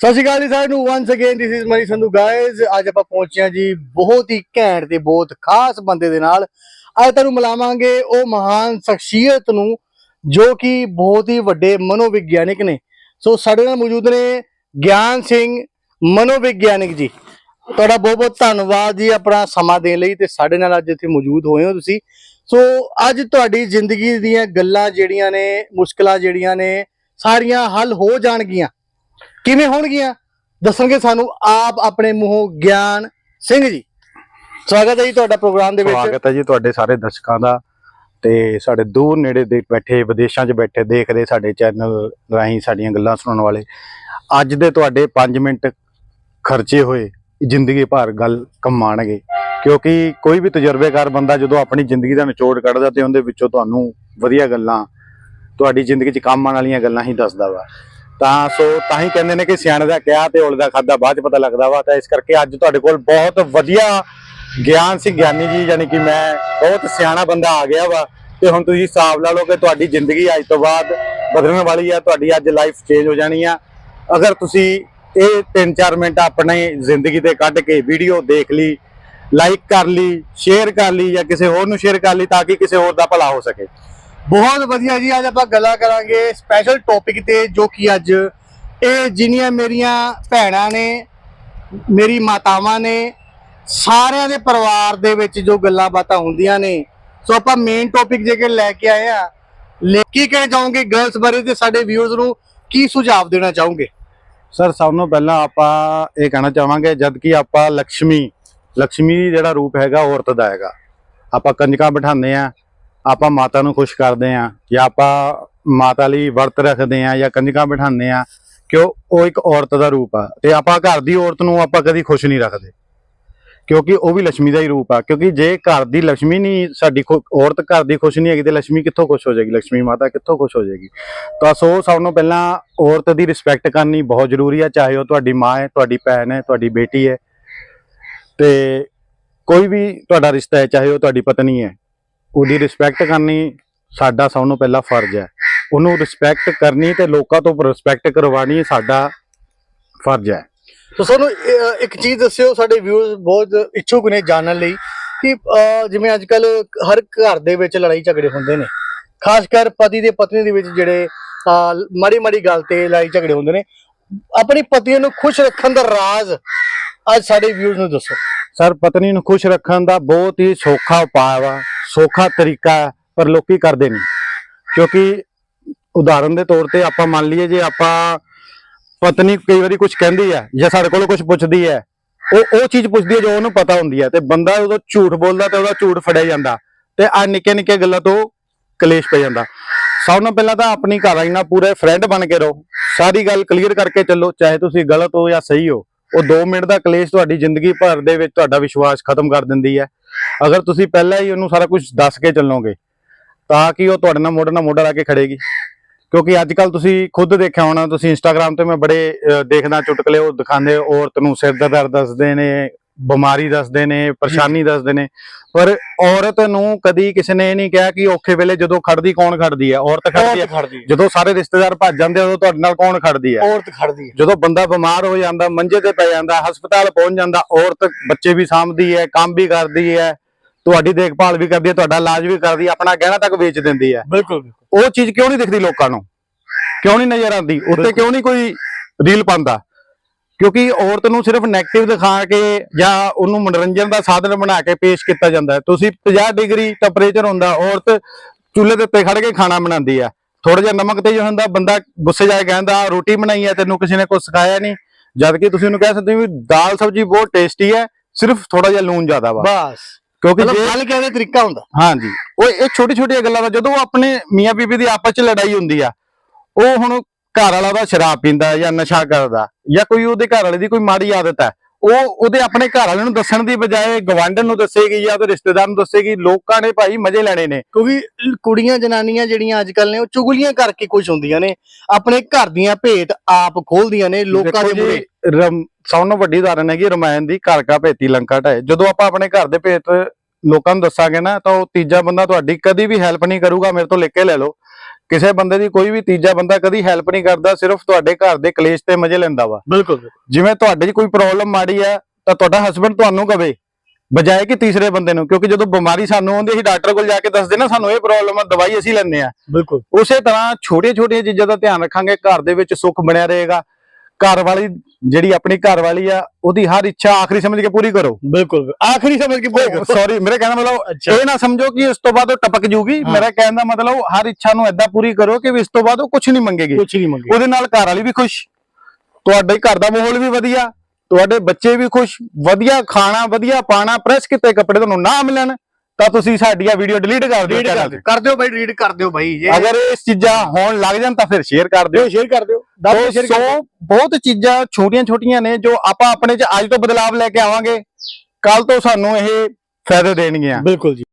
ਸਤਿ ਸ਼੍ਰੀ ਅਕਾਲ ਜੀ ਸਾਰਿਆਂ ਨੂੰ। Once again this is Mani Sandhu guys ਅੱਜ ਆਪਾਂ ਪਹੁੰਚੇ ਹਾਂ ਜੀ ਬਹੁਤ ਹੀ ਘੈਂਟ ਤੇ ਬਹੁਤ ਖਾਸ ਬੰਦੇ ਦੇ ਨਾਲ। ਅੱਜ ਤੁਹਾਨੂੰ ਮਿਲਾਵਾਂਗੇ ਉਹ ਮਹਾਨ ਸ਼ਖਸੀਅਤ ਨੂੰ ਜੋ ਕਿ ਬਹੁਤ ਹੀ ਵੱਡੇ ਮਨੋਵਿਗਿਆਨਿਕ ਨੇ। ਸੋ ਸਾਡੇ ਨਾਲ ਮੌਜੂਦ ਨੇ ਗਿਆਨ ਸਿੰਘ, ਮਨੋਵਿਗਿਆਨਿਕ ਜੀ। ਤੁਹਾਡਾ ਬਹੁਤ ਬਹੁਤ ਧੰਨਵਾਦ ਜੀ ਆਪਣਾ ਸਮਾਂ ਦੇਣ ਲਈ ਤੇ ਸਾਡੇ ਨਾਲ ਅੱਜ ਇੱਥੇ ਮੌਜੂਦ ਹੋਏ ਹੋ ਤੁਸੀਂ। ਸੋ ਅੱਜ ਤੁਹਾਡੀ ਜ਼ਿੰਦਗੀ ਦੀਆਂ ਗੱਲਾਂ ਜਿਹੜੀਆਂ ਨੇ, ਮੁਸ਼ਕਲਾਂ ਜਿਹੜੀਆਂ ਨੇ, ਸਾਰੀਆਂ ਹੱਲ ਹੋ ਜਾਣਗੀਆਂ। ਕਿਵੇਂ ਹੋਣਗੀਆਂ? ਦੱਸਣਗੇ ਸਾਨੂੰ ਆਪ ਆਪਣੇ ਮੂੰਹੋਂ ਗਿਆਨ ਸਿੰਘ ਜੀ। ਸਵਾਗਤ ਹੈ ਜੀ ਤੁਹਾਡਾ ਪ੍ਰੋਗਰਾਮ ਦੇ ਵਿੱਚ। ਸਵਾਗਤ ਹੈ ਜੀ ਤੁਹਾਡੇ ਸਾਰੇ ਦਰਸ਼ਕਾਂ ਦਾ ਤੇ ਸਾਡੇ ਦੂਰ ਨੇੜੇ ਦੇ ਬੈਠੇ ਵਿਦੇਸ਼ਾਂ 'ਚ ਬੈਠੇ ਦੇਖ ਰਹੇ ਸਾਡੇ ਚੈਨਲ ਰਾਹੀਂ ਸਾਡੀਆਂ ਗੱਲਾਂ ਸੁਣਨ ਵਾਲੇ। ਅੱਜ ਦੇ ਤੁਹਾਡੇ 5 ਮਿੰਟ ਖਰਚੇ ਹੋਏ, ਜ਼ਿੰਦਗੀ ਭਰ ਗੱਲ ਕਮਾਣਗੇ। ਕਿਉਂਕਿ ਕੋਈ ਵੀ ਤਜਰਬੇਕਾਰ ਬੰਦਾ ਜਦੋਂ ਆਪਣੀ ਜ਼ਿੰਦਗੀ ਦਾ ਨਿਚੋੜ ਕੱਢਦਾ ਤੇ ਉਹਦੇ ਵਿੱਚੋਂ ਤੁਹਾਨੂੰ ਵਧੀਆ ਗੱਲਾਂ, ਤੁਹਾਡੀ ਜ਼ਿੰਦਗੀ 'ਚ ਕੰਮ ਆਉਣ ਵਾਲੀਆਂ ਗੱਲਾਂ ਹੀ ਦੱਸਦਾ ਵਾ। ਤਾਂ ਸੋ ਤਾਂ ਹੀ ਕਹਿੰਦੇ ਨੇ ਕਿ ਸਿਆਣੇ ਦਾ ਕਿਹਾ ਤੇ ਉਲਦਾ ਖਾਦਾ ਬਾਅਦ 'ਚ ਪਤਾ ਲੱਗਦਾ ਵਾ। ਤਾਂ ਇਸ ਕਰਕੇ ਅੱਜ ਤੁਹਾਡੇ ਕੋਲ ਬਹੁਤ ਵਧੀਆ ਗਿਆਨ ਸਿੰਘ ਗਿਆਨੀ ਜੀ, ਯਾਨੀ ਕਿ ਮੈਂ ਬਹੁਤ ਸਿਆਣਾ ਬੰਦਾ ਆ ਗਿਆ ਵਾ। ਤੇ ਹੁਣ ਤੁਸੀਂ ਹਿਸਾਬ ਲਾ ਲਓ ਕਿ ਤੁਹਾਡੀ ਜ਼ਿੰਦਗੀ ਅੱਜ ਤੋਂ ਬਾਅਦ ਬਦਲਣ ਵਾਲੀ ਆ, ਤੁਹਾਡੀ ਅੱਜ ਲਾਈਫ ਚੇਂਜ ਹੋ ਜਾਣੀ ਆ। ਅਗਰ ਤੁਸੀਂ ਇਹ 3-4 ਮਿੰਟ ਆਪਣੇ ਜ਼ਿੰਦਗੀ ਤੇ ਕੱਢ ਕੇ ਵੀਡੀਓ ਦੇਖ ਲਈ ਲਾਈਕ ਕਰ ਲਈ ਸ਼ੇਅਰ ਕਰ ਲਈ ਜਾਂ ਕਿਸੇ ਹੋਰ ਨੂੰ ਸ਼ੇਅਰ ਕਰ ਲਈ ਤਾਂ ਕਿ ਕਿਸੇ ਹੋਰ ਦਾ ਭਲਾ ਹੋ ਸਕੇ। ਬਹੁਤ ਵਧੀਆ ਜੀ, ਅੱਜ ਆਪਾਂ ਗੱਲਾਂ ਕਰਾਂਗੇ ਸਪੈਸ਼ਲ ਟੌਪਿਕ ਤੇ ਜੋ ਕਿ ਅੱਜ ਇਹ ਜਿੰਨੀਆਂ ਮੇਰੀਆਂ ਭੈਣਾਂ ਨੇ, ਮੇਰੀ ਮਾਤਾਵਾਂ ਨੇ, ਸਾਰਿਆਂ ਦੇ ਪਰਿਵਾਰ ਦੇ ਵਿੱਚ ਜੋ ਗੱਲਾਂ ਬਾਤਾਂ ਹੁੰਦੀਆਂ ਨੇ। ਸੋ ਆਪਾਂ ਮੇਨ ਟੌਪਿਕ ਜੇ ਕਿ ਲੈ ਕੇ ਆਏ ਆ ਕੀ ਕਹਿਣਾ ਚਾਹੋਗੇ ਗਰਲਸ ਬਾਰੇ ਤੇ ਸਾਡੇ ਵਿਊਜ਼ ਨੂੰ, ਕੀ ਸੁਝਾਅ ਦੇਣਾ ਚਾਹੋਗੇ? ਸਰ ਸਭ ਤੋਂ ਪਹਿਲਾਂ ਆਪਾਂ ਇਹ ਕਹਿਣਾ ਚਾਹਾਂਗੇ, ਜਦ ਕਿ ਆਪਾਂ ਲక్ష్ਮੀ ਲక్ష్ਮੀ ਜਿਹੜਾ ਰੂਪ ਹੈਗਾ ਔਰਤ ਦਾ ਹੈਗਾ। ਆਪਾਂ ਕੰਜਕਾਂ ਬਿਠਾਉਂਦੇ ਆ ਆਪਾਂ ਮਾਤਾ ਨੂੰ ਖੁਸ਼ ਕਰਦੇ ਆ ਜਾਂ ਆਪਾਂ ਮਾਤਾ ਲਈ ਵਰਤ ਰੱਖਦੇ ਆ ਜਾਂ ਕੰਜਕਾਂ ਬਿਠਾਉਂਦੇ ਆ ਕਿਉਂ ਉਹ ਇੱਕ ਔਰਤ ਦਾ ਰੂਪ ਆ ਤੇ ਆਪਾਂ ਘਰ ਦੀ ਔਰਤ ਨੂੰ ਆਪਾਂ ਕਦੀ ਖੁਸ਼ ਨਹੀਂ ਰੱਖਦੇ। ਕਿਉਂਕਿ ਉਹ ਵੀ ਲక్ష్ਮੀ ਦਾ ਹੀ ਰੂਪ ਆ, ਕਿਉਂਕਿ ਜੇ ਘਰ ਦੀ ਲక్ష్ਮੀ ਨਹੀਂ, ਸਾਡੀ ਔਰਤ ਘਰ ਦੀ ਖੁਸ਼ ਨਹੀਂ ਹੈਗੀ ਤੇ ਲక్ష్ਮੀ ਕਿੱਥੋਂ ਖੁਸ਼ ਹੋ ਜਾਏਗੀ? ਲక్ష్ਮੀ ਮਾਤਾ ਕਿੱਥੋਂ ਖੁਸ਼ ਹੋ ਜਾਏਗੀ? ਤਾਂ ਸੋ ਸਭ ਨੂੰ ਪਹਿਲਾਂ ਔਰਤ ਦੀ ਰਿਸਪੈਕਟ ਕਰਨੀ ਬਹੁਤ ਜ਼ਰੂਰੀ ਆ, ਚਾਹੇ ਉਹ ਤੁਹਾਡੀ ਮਾਂ ਹੈ, ਤੁਹਾਡੀ ਭੈਣ ਹੈ, ਤੁਹਾਡੀ ਬੇਟੀ ਹੈ ਤੇ ਕੋਈ ਵੀ ਤੁਹਾਡਾ ਰਿਸ਼ਤਾ ਹੈ, ਚਾਹੇ ਉਹ ਤੁਹਾਡੀ ਪਤਨੀ ਹੈ ਉਹਦੀ ਰਿਸਪੈਕਟ ਕਰਨੀ ਸਾਡਾ ਸਭ ਨੂੰ ਪਹਿਲਾ ਫਰਜ਼ ਹੈ। ਉਹਨੂੰ ਰਿਸਪੈਕਟ ਕਰਨੀ ਤੇ ਲੋਕਾਂ ਤੋਂ ਰਿਸਪੈਕਟ ਕਰਵਾਣੀ ਸਾਡਾ ਫਰਜ਼ ਹੈ। ਸੋ ਸਾਨੂੰ ਇੱਕ ਚੀਜ਼ ਦੱਸਿਓ, ਸਾਡੇ ਵਿਊਅਰਸ ਬਹੁਤ ਇੱਛੁਕ ਨੇ ਜਾਣਨ ਲਈ ਕਿ ਜਿਵੇਂ ਅੱਜ ਕੱਲ ਹਰ ਘਰ ਦੇ ਵਿੱਚ ਲੜਾਈ ਝਗੜੇ ਹੁੰਦੇ ਨੇ। ਖਾਸ ਕਰ ਪਤੀ ਤੇ ਪਤਨੀ ਦੇ ਵਿੱਚ ਜਿਹੜੇ ਮਾੜੀ ਮਾੜੀ ਗੱਲ ਤੇ ਲੜਾਈ ਝਗੜੇ ਹੁੰਦੇ ਨੇ। ਆਪਣੀ ਪਤੀ ਨੂੰ ਖੁਸ਼ ਰੱਖਣ ਦਾ ਰਾਜ਼ ਅੱਜ ਸਾਡੇ ਵਿਊਅਰਸ ਨੂੰ ਦੱਸੋ। ਸਰ, ਪਤਨੀ ਨੂੰ ਖੁਸ਼ ਰੱਖਣ ਦਾ ਬਹੁਤ ਹੀ ਸੌਖਾ ਉਪਾਅ ਵਾ। ਸੌਖਾ ਤਰੀਕਾ ਹੈ, ਪਰ ਲੋਕੀ ਕਰਦੇ ਨਹੀਂ। ਕਿਉਂਕਿ ਉਦਾਹਰਨ ਦੇ ਤੌਰ ਤੇ ਆਪਾਂ ਮੰਨ ਲਈਏ ਜੇ ਆਪਾਂ ਪਤਨੀ ਕਈ ਵਾਰੀ ਕੁਝ ਕਹਿੰਦੀ ਹੈ ਜਾਂ ਸਾਡੇ ਕੋਲੋਂ ਕੁਝ ਪੁੱਛਦੀ ਹੈ ਉਹ ਉਹ ਚੀਜ਼ ਪੁੱਛਦੀ ਹੈ ਜੋ ਉਹਨੂੰ ਪਤਾ ਹੁੰਦੀ ਹੈ ਤੇ ਬੰਦਾ ਉਦੋਂ ਝੂਠ ਬੋਲਦਾ ਤੇ ਉਹਦਾ ਝੂਠ ਫੜਿਆ ਜਾਂਦਾ ਤੇ ਆ ਨਿੱਕੇ ਨਿੱਕੇ ਗੱਲਾਂ ਤੋਂ ਕਲੇਸ਼ ਪੈ ਜਾਂਦਾ। ਸਭ ਤੋਂ ਪਹਿਲਾਂ ਤਾਂ ਆਪਣੀ ਘਰ ਆਈ ਨਾਲ ਪੂਰੇ ਫਰੈਂਡ ਬਣ ਕੇ ਰਹੋ। ਸਾਰੀ ਗੱਲ ਕਲੀਅਰ ਕਰਕੇ ਚੱਲੋ ਚਾਹੇ ਤੁਸੀਂ ਗਲਤ ਹੋ ਜਾਂ ਸਹੀ ਹੋ। ਉਹ 2 ਮਿੰਟ ਦਾ ਕਲੇਸ਼ ਤੁਹਾਡੀ ਜ਼ਿੰਦਗੀ ਭਰ ਦੇ ਵਿੱਚ ਤੁਹਾਡਾ ਵਿਸ਼ਵਾਸ ਖਤਮ ਕਰ ਦਿੰਦੀ ਹੈ। ਅਗਰ ਤੁਸੀਂ ਪਹਿਲਾਂ ਹੀ ਉਹਨੂੰ ਸਾਰਾ ਕੁਝ ਦੱਸ ਕੇ ਚੱਲੋਗੇ, ਤਾਂ ਕਿ ਉਹ ਤੁਹਾਡੇ ਨਾਲ ਮੋਢਾ ਨਾਲ ਮੋਢਾ ਲਾ ਕੇ ਖੜੇਗੀ? ਕਿਉਂਕਿ ਅੱਜ ਕੱਲ ਤੁਸੀਂ ਖੁਦ ਦੇਖਿਆ ਹੋਣਾ, ਤੁਸੀਂ ਇੰਸਟਾਗ੍ਰam ਤੇ ਮੈਂ ਬੜੇ ਦੇਖਦਾ ਚੁਟਕਲੇ ਉਹ ਦਿਖਾਉਂਦੇ, ਔਰਤ ਨੂੰ ਸਿਰ ਦਾ ਦਰਦ ਦੱਸਦੇ ਨੇ ਬਿਮਾਰੀ ਦੱਸਦੇ ਨੇ ਪਰੇਸ਼ਾਨੀ ਦੱਸਦੇ ਨੇ। ਪਰ ਔਰਤ ਨੂੰ ਕਦੀ ਕਿਸੇ ਨੇ ਇਹ ਨਹੀਂ ਕਿਹਾ ਕਿ ਔਖੇ ਵੇਲੇ ਜਦੋਂ ਖੜਦੀ ਕੌਣ ਖੜਦੀ ਹੈ ਔਰਤ ਖੜਦੀ ਹੈ ਜਦੋਂ ਸਾਰੇ ਰਿਸ਼ਤੇਦਾਰ ਭੱਜ ਜਾਂਦੇ ਉਦੋਂ ਤੁਹਾਡੇ ਨਾਲ ਕੌਣ ਖੜਦੀ ਹੈ ਔਰਤ ਖੜਦੀ ਹੈ ਜਦੋਂ ਬੰਦਾ ਬਿਮਾਰ ਹੋ ਜਾਂਦਾ ਮੰਜੇ ਤੇ ਪੈ ਜਾਂਦਾ ਹਸਪਤਾਲ ਪਹੁੰਚ ਜਾਂਦਾ ਔਰਤ ਬੱਚੇ ਵੀ ਸਾਂਭਦੀ ਹੈ ਕੰਮ ਵੀ ਕਰਦੀ ਹੈ ਤੁਹਾਡੀ ਦੇਖਭਾਲ ਵੀ ਕਰਦੀ ਹੈ ਤੁਹਾਡਾ ਇਲਾਜ ਵੀ ਕਰਦੀ ਹੈ ਆਪਣਾ ਗਹਿਣਾ ਤੱਕ ਵੇਚ ਦਿੰਦੀ ਹੈ। ਬਿਲਕੁਲ ਉਹ ਚੀਜ਼ ਕਿਉਂ ਨਹੀਂ ਦਿਖਦੀ ਲੋਕਾਂ ਨੂੰ? ਕਿਉਂ ਨਹੀਂ ਨਜ਼ਰ ਆਉਂਦੀ? ਉੱਤੇ। ਕਿਉਂ ਨਹੀਂ ਕੋਈ ਰੀਲ ਪਾਉਂਦਾ? ਕਿਉਂਕਿ ਔਰਤ ਨੂੰ ਸਿਰਫ 네ਗੇਟਿਵ ਦਿਖਾ ਕੇ ਜਾਂ ਉਹਨੂੰ ਮਨੋਰੰਜਨ ਦਾ ਸਾਧਨ ਬਣਾ ਕੇ ਪੇਸ਼ ਕੀਤਾ ਜਾਂਦਾ ਹੈ। ਤੁਸੀਂ 50 ਡਿਗਰੀ ਟੈਂਪਰੇਚਰ ਹੁੰਦਾ ਔਰਤ ਚੁੱਲ੍ਹੇ ਦੇ ਉੱਤੇ ਖੜ ਕੇ ਖਾਣਾ ਬਣਾਉਂਦੀ ਆ। ਥੋੜਾ ਜਿਹਾ ਨਮਕ ਤੇਜ਼ ਹੁੰਦਾ ਬੰਦਾ ਗੁੱਸੇ ਜਾ ਕੇ ਕਹਿੰਦਾ ਰੋਟੀ ਬਣਾਈ ਹੈ ਤੈਨੂੰ ਕਿਸੇ ਨੇ ਕੁਝ ਸਿਖਾਇਆ ਨਹੀਂ। ਜਦ ਕਿ ਤੁਸੀਂ ਉਹਨੂੰ ਕਹਿ ਸਕਦੇ ਹੋ ਵੀ ਦਾਲ ਸਬਜ਼ੀ ਬਹੁਤ ਟੇਸਟੀ ਹੈ ਸਿਰਫ ਥੋੜਾ ਜਿਹਾ ਲੂਣ ਜ਼ਿਆਦਾ ਵਾ। ਬਸ। ਕਿਉਂਕਿ ਜੇ ਗੱਲ ਕਹਿਣ ਦਾ ਤਰੀਕਾ ਹੁੰਦਾ। ਹਾਂਜੀ। ਉਹ ਇਹ ਛੋਟੀ ਛੋਟੀਆਂ ਗੱਲਾਂ ਦਾ ਜਦੋਂ ਆਪਣੇ ਮੀਆਂ ਬੀਬੀ ਦੀ ਆਪਸ ਚ ਲੜਾਈ ਹੁੰਦੀ ਆ ਉਹ ਹੁਣ ਘਰ ਵਾਲਾ ਦਾ ਸ਼ਰਾਬ ਪੀਂਦਾ ਜਾਂ ਨਸ਼ਾ ਕਰਦਾ ਜਾਂ ਕੋਈ ਉਹਦੇ ਘਰ ਵਾਲੇ ਦੀ ਕੋਈ ਮਾੜੀ ਆਦਤ ਹੈ ਉਹ ਉਹਦੇ ਆਪਣੇ ਘਰ ਵਾਲੇ ਨੂੰ ਦੱਸਣ ਦੀ ਬਜਾਏ ਗਵਾਂਢਣ ਨੂੰ ਦੱਸੇਗੀ ਜਾਂ ਉਹਦੇ ਰਿਸ਼ਤੇਦਾਰ ਨੂੰ ਦੱਸੇਗੀ ਲੋਕਾਂ ਨੇ ਭਾਈ ਮਜ਼ੇ ਲੈਣੇ ਨੇ। ਕਿਉਂਕਿ ਕੁੜੀਆਂ ਜਨਾਨੀਆਂ ਜਿਹੜੀਆਂ ਅੱਜ ਕੱਲ ਨੇ ਉਹ ਚੁਗਲੀਆਂ ਕਰਕੇ ਖੁਸ਼ ਹੁੰਦੀਆਂ ਨੇ। ਆਪਣੇ ਘਰ ਦੀਆਂ ਭੇਤ ਆਪ ਖੋਲਦੀਆਂ ਨੇ ਲੋਕਾਂ ਦੇ ਮੂਹਰੇ ਸਭ ਤੋਂ ਵੱਡੀ ਉਦਾਹਰਨ ਹੈਗੀ ਰਮਾਇਣ ਦੀ ਘਰ ਕਾ ਭੇਤੀ ਲੰਕਾ ਢਾਏ ਜਦੋਂ ਆਪਾਂ ਆਪਣੇ ਘਰ ਦੇ ਭੇਤ ਲੋਕਾਂ ਨੂੰ ਦੱਸਾਂਗੇ ਨਾ ਤਾਂ ਉਹ ਤੀਜਾ ਬੰਦਾ ਤੁਹਾਡੀ ਕਦੀ ਵੀ ਹੈਲਪ ਨਹੀਂ ਕਰੂਗਾ ਮੇਰੇ ਤੋਂ ਲਿਖ ਕੇ ਲੈ ਲਓ। ਕਿਸੇ ਬੰਦੇ ਦੀ ਕੋਈ ਵੀ ਤੀਜਾ ਬੰਦਾ ਕਦੀ ਹੈਲਪ ਨਹੀਂ ਕਰਦਾ ਸਿਰਫ ਤੁਹਾਡੇ ਘਰ ਦੇ ਕਲੇਸ਼ ਤੇ ਮਜ਼ੇ ਲੈਂਦਾ ਵਾ। ਬਿਲਕੁਲ ਜਿਵੇਂ ਤੁਹਾਡੇ 'ਚ ਕੋਈ ਪ੍ਰੋਬਲਮ ਮਾੜੀ ਹੈ ਤਾਂ ਤੁਹਾਡਾ ਹਸਬੰਡ ਤੁਹਾਨੂੰ ਕਵੇ ਬਜਾਏ ਕਿ ਤੀਸਰੇ ਬੰਦੇ ਨੂੰ ਕਿਉਂਕਿ ਜਦੋਂ ਬਿਮਾਰੀ ਸਾਨੂੰ ਆਉਂਦੀ ਅਸੀਂ ਡਾਕਟਰ ਕੋਲ ਜਾ ਕੇ ਦੱਸਦੇ ਨਾ ਸਾਨੂੰ ਇਹ ਪ੍ਰੋਬਲਮ ਆ ਦਵਾਈ ਅਸੀਂ ਲੈਂਦੇ ਆ ਬਿਲਕੁਲ। ਉਸੇ ਤਰ੍ਹਾਂ ਛੋਟੀਆਂ ਚੀਜ਼ਾਂ ਦਾ ਧਿਆਨ ਰੱਖਾਂਗੇ ਘਰ ਦੇ ਵਿੱਚ ਸੁੱਖ ਬਣਿਆ ਰਹੇਗਾ। ਘਰ ਵਾਲੀ ਜਿਹੜੀ ਆਪਣੀ ਘਰ ਵਾਲੀ ਆ ਉਹਦੀ ਹਰ ਇੱਛਾ ਆਖਰੀ ਸਮਝ ਕੇ ਪੂਰੀ ਕਰੋ। ਬਿਲਕੁਲ ਆਖਰੀ ਸਮਝ ਕੇ ਪੂਰੀ ਕਰੋ। ਸੌਰੀ ਮੇਰੇ ਕਹਿਣ ਮਤਲਬ ਇਹ ਨਾ ਸਮਝੋ ਕਿ ਇਸ ਤੋਂ ਬਾਅਦ ਉਹ ਟਪਕ ਜੂਗੀ। ਮੇਰਾ ਕਹਿਣ ਦਾ ਮਤਲਬ ਹਰ ਇੱਛਾ ਨੂੰ ਏਦਾਂ ਪੂਰੀ ਕਰੋ ਕਿ ਇਸ ਤੋਂ ਬਾਅਦ ਉਹ ਕੁਝ ਨਹੀਂ ਮੰਗੇਗੀ। ਕੁਛ ਨਹੀਂ ਮੰਗੇ ਉਹਦੇ ਨਾਲ ਘਰ ਵਾਲੀ ਵੀ ਖੁਸ਼। ਤੁਹਾਡੇ ਘਰ ਦਾ ਮਾਹੌਲ ਵੀ ਵਧੀਆ। ਤੁਹਾਡੇ ਬੱਚੇ ਵੀ ਖੁਸ਼। ਵਧੀਆ ਖਾਣਾ ਵਧੀਆ ਪਾਣਾ ਪ੍ਰੈਸ ਕੀਤੇ ਕੱਪੜੇ ਤੁਹਾਨੂੰ ਨਾ ਮਿਲਣ। ਤਾਂ ਤੁਸੀਂ ਸਾਡੀ ਆ ਵੀਡੀਓ ਡਿਲੀਟ ਕਰ ਦਿਓ channel ਦਿਓ। ਕਰ ਦਿਓ ਬਾਈ ਰੀਡ ਕਰ ਦਿਓ ਬਾਈ ਜੇ ਅਗਰ ਇਹ ਚੀਜ਼ਾਂ ਹੋਣ ਲੱਗ ਜਾਣ ਤਾਂ ਫਿਰ ਸ਼ੇਅਰ ਕਰ ਦਿਓ। ਸ਼ੇਅਰ ਕਰ ਦਿਓ। ਕੇ ਸ਼ੇਅਰ ਸੋ ਬਹੁਤ ਚੀਜ਼ਾਂ ਛੋਟੀਆਂ ਛੋਟੀਆਂ ਨੇ ਜੋ ਆਪਾਂ ਆਪਣੇ ਚ ਅੱਜ ਤੋਂ ਬਦਲਾਵ ਲੈ ਕੇ ਆਵਾਂਗੇ। ਕੱਲ ਤੋਂ ਸਾਨੂੰ ਇਹ ਫਾਇਦੇ ਦੇਣਗੀਆਂ। ਬਿਲਕੁਲ ਜੀ।